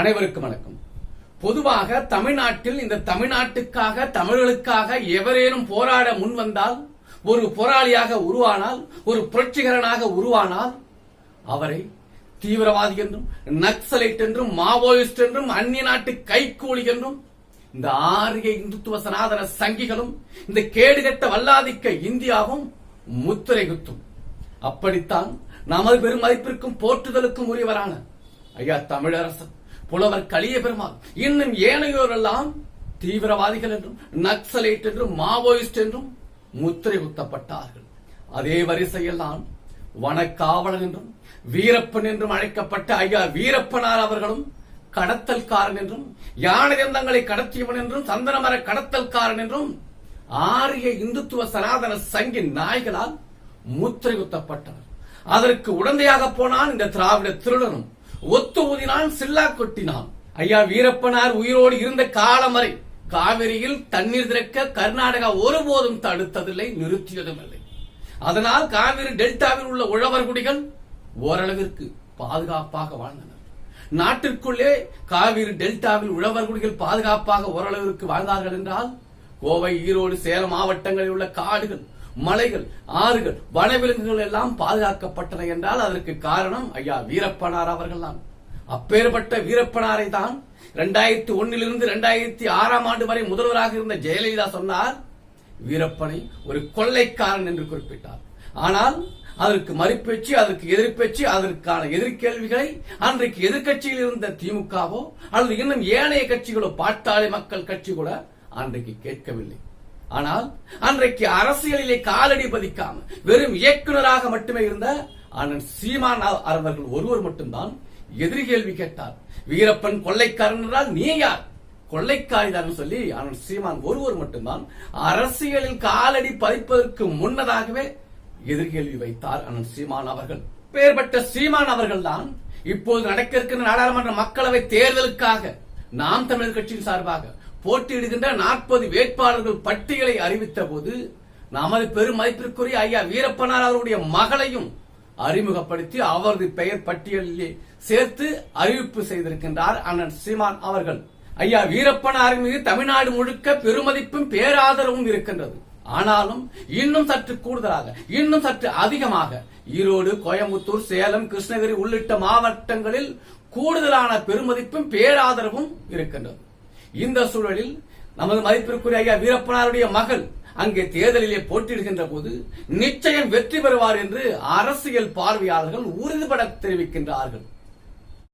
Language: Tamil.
அனைவருக்கும் வணக்கம். பொதுவாக தமிழ்நாட்டில் இந்த தமிழ்நாட்டுக்காக தமிழர்களுக்காக எவரேனும் போராட முன் வந்தால் ஒரு போராளியாக உருவானால் ஒரு புரட்சிகரனாக உருவானால் அவரை தீவிரவாதி என்றும் நக்சலைட் என்றும் மாவோயிஸ்ட் என்றும் அந்நிய நாட்டு கைகூலி என்றும் இந்த ஆரிய இந்துத்துவ சனாதன சங்கிகளும் இந்த கேடுகட்ட வல்லாதிக்க இந்தியாவும் முத்திரை குத்தும் அப்படித்தான் நமது பெருமதிப்பிற்கும் போற்றுதலுக்கும் உரியவரான ஐயா தமிழரசன். புலவர் கலிய பெருமாள். இன்னும் ஏனையோரெல்லாம் தீவிரவாதிகள் என்றும் நக்சலைட் என்றும் மாவோயிஸ்ட் என்றும் முத்திரை குத்தப்பட்டார்கள். அதே வரிசையெல்லாம் வனக்காவலன் என்றும் வீரப்பன் என்றும் அழைக்கப்பட்ட ஐயா வீரப்பனார் அவர்களும் கடத்தல்காரன் என்றும் யானை தந்தங்களை கடத்தியவன் என்றும் சந்தனமர கடத்தல்காரன் என்றும் ஆரிய இந்துத்துவ சனாதன சங்கின் நாய்களால் முத்திரை குத்தப்பட்டனர். அதற்கு உடந்தையாக போனான் இந்த திராவிட திருடனும். ஒத்து ஊதினான் சில்லா கொட்டினான். ஐயா வீரப்பனார் உயிரோடு இருந்த காலம் வரை காவிரியில் தண்ணீர் திறக்க கர்நாடகா ஒருபோதும் தடுத்ததில்லை நிறுத்தியதும் இல்லை அதனால் காவிரி டெல்டாவில் உள்ள உழவர் குடிகள் ஓரளவிற்கு பாதுகாப்பாக வாழ்ந்தனர். நாட்டிற்குள்ளே காவிரி டெல்டாவில் உழவர் குடிகள் பாதுகாப்பாக ஓரளவிற்கு வாழ்ந்தார்கள் என்றால் கோவை ஈரோடு சேலம் மாவட்டங்களில் உள்ள காடுகள் மலைகள் ஆறுகள் வனவிலங்குகள் எல்லாம் பாதுகாக்கப்பட்டன என்றால் அதற்கு காரணம் ஐயா வீரப்பனார் அவர்கள் தான் அப்பேற்பட்ட வீரப்பனாரை தான் இரண்டாயிரத்தி ஒன்னிலிருந்து இரண்டாயிரத்தி ஆறாம் ஆண்டு வரை முதல்வராக இருந்த ஜெயலலிதா சொன்னார் வீரப்பனை ஒரு கொள்ளைக்காரன் என்று குறிப்பிட்டார். ஆனால் அதற்கு மறுப்பேச்சு அதற்கு எதிர்ப்பேச்சு அதற்கான எதிர்கேள்விகளை அன்றைக்கு எதிர்க்கட்சியில் இருந்த திமுகவோ அல்லது இன்னும் ஏனைய கட்சிகளோ பாட்டாளி மக்கள் கட்சி கூட அன்றைக்கு கேட்கவில்லை. ஆனால் அன்றைக்கு அரசியலிலே காலடி பதிக்காம வெறும் இயக்குனராக மட்டுமே இருந்த அண்ணன் சீமான் அவர்கள் ஒருவர் மட்டும்தான் எதிரி கேள்வி கேட்டார். வீரப்பன் கொள்ளைக்காரன் என்றால் நீ யார்? கொள்ளைக்காரிதான் சொல்லி அண்ணன் சீமான் ஒருவர் மட்டும்தான் அரசியலில் காலடி பதிப்பதற்கு முன்னதாகவே எதிர்கேள்வி வைத்தார் அண்ணன் சீமான் அவர்கள். பேர்பட்ட சீமான் அவர்கள் தான் இப்போது நடக்க இருக்கின்ற நாடாளுமன்ற மக்களவை தேர்தலுக்காக நாம் தமிழர் கட்சியின் சார்பாக போட்டியிடுகின்ற நாற்பது வேட்பாளர்கள் பட்டியலை அறிவித்த போது நமது பெரும் மதிப்பிற்குரிய ஐயா வீரப்பனார் அவருடைய மகளையும் அறிமுகப்படுத்தி அவரது பெயர் பட்டியலிலே சேர்த்து அறிவிப்பு செய்திருக்கின்றார் அண்ணன் சீமான் அவர்கள். ஐயா வீரப்பனாரின் மீது தமிழ்நாடு முழுக்க பெருமதிப்பும் பேராதரவும் இருக்கின்றது. ஆனாலும் இன்னும் சற்று கூடுதலாக இன்னும் சற்று அதிகமாக ஈரோடு கோயம்புத்தூர் சேலம் கிருஷ்ணகிரி உள்ளிட்ட மாவட்டங்களில் கூடுதலான பெருமதிப்பும் பேராதரவும் இருக்கின்றது. இந்த சூழலில் நமது மதிப்பிற்குரிய ஐயா வீரப்பனாருடைய மகள் அங்கே தேர்தலிலே போட்டியிடுகின்ற போது நிச்சயம் வெற்றி பெறுவார் என்று அரசியல் பார்வையாளர்கள் உறுதிபட தெரிவிக்கின்றார்கள்.